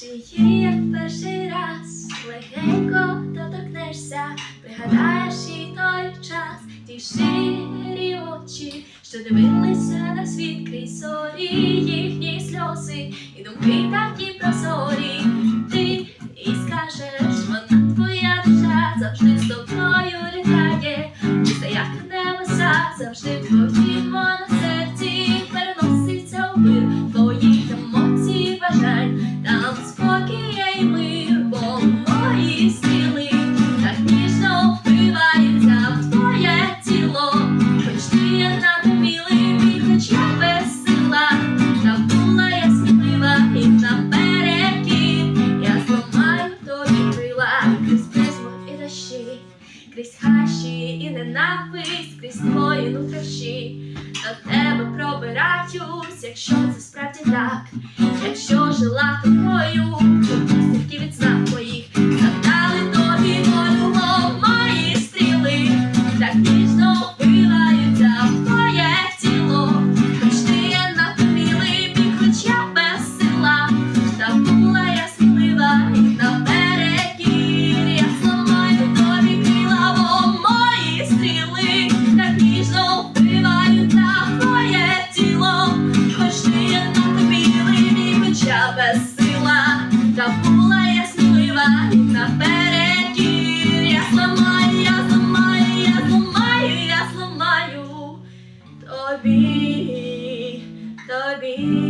Шиї, як перший раз, легенько доторкнешся, пригадаєш і той час, ті ширі очі, що дивилися на світ крізь зорі, їхні сльози, і думки такі прозорі. Ти і скажеш, вона твоя душа завжди з тобою літає, чиста як небеса, завжди в хащі і ненависть, крізь твої нутрощі. До тебе пробираюсь, якщо це справді так. Якщо жила тобою, то стільки відзнак весела, та була яснива наперекір. Я зламаю, я зламаю, я зламаю, я зламаю тобі, тобі.